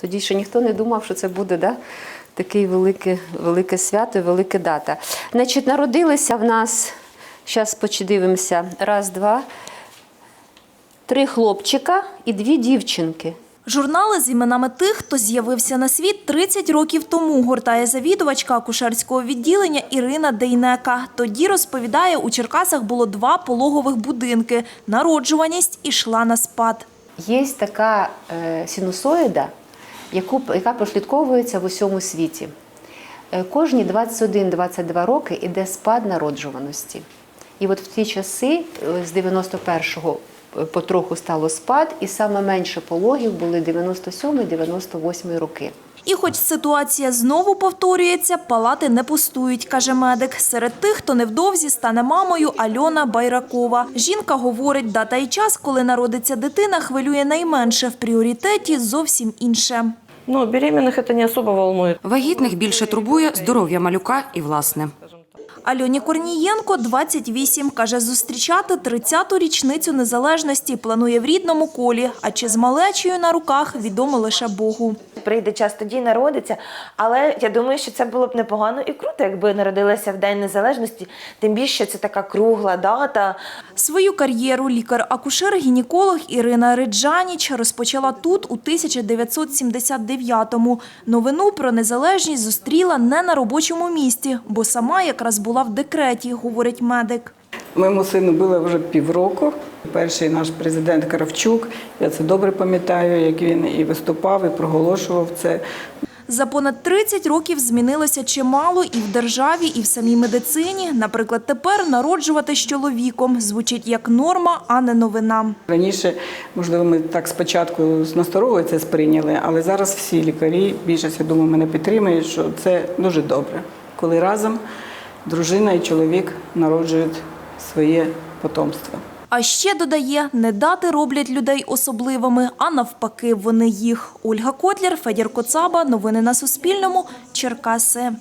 Тоді ще ніхто не думав, що це буде да, таке велике, велике свято, велика дата. Значить, народилися в нас, зараз подивимося, раз, два, три хлопчика і дві дівчинки. Журнали з іменами тих, хто з'явився на світ 30 років тому, гортає завідувачка акушерського відділення Ірина Дейнека. Тоді, розповідає, у Черкасах було два пологових будинки. Народжуваність ішла на спад. Є така е, синусоїда, яку, яка прослідковується в усьому світі. Е, кожні 21-22 роки йде спад народжуваності. І от в ті часи, е, з 91-го е, потроху стало спад, і саме менше пологів були 97-98 роки. І хоч ситуація знову повторюється, палати не пустують, каже медик. Серед тих, хто невдовзі стане мамою, Альона Байракова. Жінка говорить, дата і час, коли народиться дитина, хвилює найменше. В пріоритеті зовсім інше. Ну, беременных это не особо волнує. Вагітних більше турбує здоров'я малюка і власне. Альоні Корнієнко 28, каже, зустрічати 30-ту річницю незалежності планує в рідному колі, а чи з малечею на руках відомо лише Богу. Прийде час, тоді народиться. Але я думаю, що це було б непогано і круто, якби народилася в День Незалежності. Тим більше це така кругла дата. Свою кар'єру лікар-акушер-гінеколог Ірина Риджаніч розпочала тут у 1979-му. Новину про незалежність зустріла не на робочому місці, бо сама якраз була в декреті, говорить медик. Моєму сину було вже півроку. Перший наш президент Кравчук, я це добре пам'ятаю, як він і виступав, і проголошував це. За понад 30 років змінилося чимало і в державі, і в самій медицині. Наприклад, тепер народжувати з чоловіком звучить як норма, а не новина. Раніше, можливо, ми так спочатку з насторогою це сприйняли, але зараз всі лікарі, більшість, я думаю, мене підтримують, що це дуже добре, коли разом дружина і чоловік народжують своє потомство. А ще додає, не дати роблять людей особливими, а навпаки, вони їх. Ольга Котлер, Федір Коцаба. Новини на Суспільному. Черкаси.